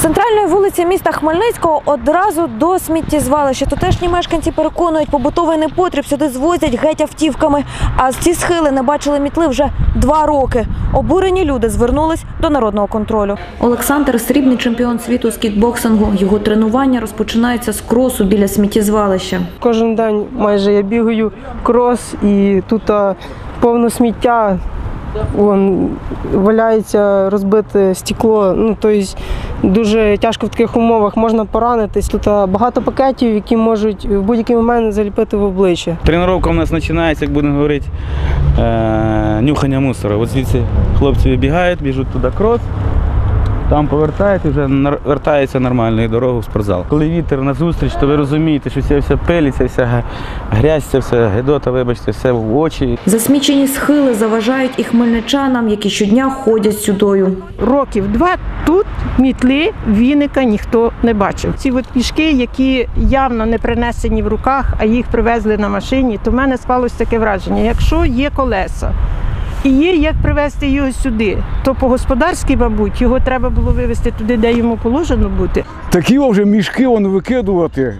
З центральної вулиці міста Хмельницького одразу до сміттєзвалища. Тутешні мешканці переконують, побутовий непотріб сюди звозять геть автівками. А ці схили не бачили мітли вже два роки. Обурені люди звернулись до народного контролю. Олександр срібний чемпіон світу з кікбоксингу. Його тренування розпочинається з кросу біля сміттєзвалища. Кожен день майже я бігаю крос і тут повно сміття. Вон, валяється розбите стекло. Ну, тобто дуже тяжко в таких умовах можна поранитись. Тут багато пакетів, які можуть в будь-який момент заліпити в обличчя. Тренування у нас починається, як будемо говорити, е- нюхання мусора. От звідси хлопці вибігають, біжуть туди крос, там повертають вже нар- вертаються нормальною дорогою в спортзал. Коли вітер назустріч, то ви розумієте, що ця вся пилі, ця вся грязь, ця вся гедота, вибачте, все в очі. Засмічені схили заважають і хмельничанам, які щодня ходять сюдою. років два тут мітли віника ніхто не бачив. Ці от пішки, які явно не принесені в руках, а їх привезли на машині, то в мене склалось таке враження. Якщо є колеса і є як привезти його сюди, то по-господарськи, мабуть, його треба було вивезти туди, де йому положено бути. Такі вже мішки вон викидувати,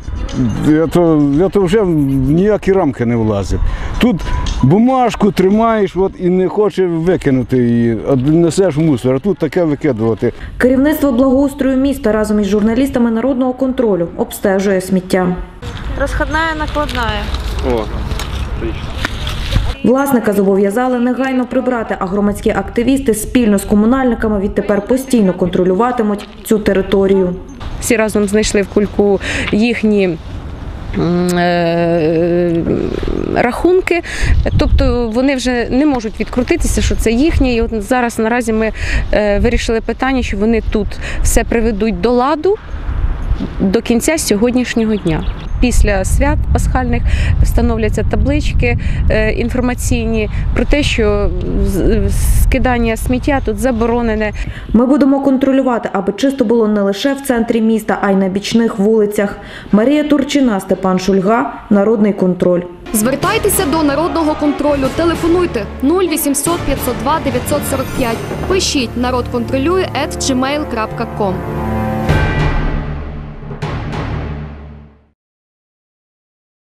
це, це вже в ніякі рамки не влазить. Тут бумажку тримаєш от, і не хоче викинути її, а несеш мусор, а тут таке викидувати. Керівництво благоустрою міста разом із журналістами народного контролю обстежує сміття. Розходна накладна. Власника зобов'язали негайно прибрати, а громадські активісти спільно з комунальниками відтепер постійно контролюватимуть цю територію. всі разом знайшли в кульку їхні. е, Рахунки, тобто вони вже не можуть відкрутитися, що це їхнє. І от зараз наразі ми е, вирішили питання, що вони тут все приведуть до ладу до кінця сьогоднішнього дня. Після свят пасхальних встановляться таблички е, інформаційні про те, що скидання сміття тут заборонене. Ми будемо контролювати, аби чисто було не лише в центрі міста, а й на бічних вулицях. Марія Турчина, Степан Шульга, Народний контроль. Звертайтеся до народного контролю. Телефонуйте 0800 502 945. Пишіть народ контролює.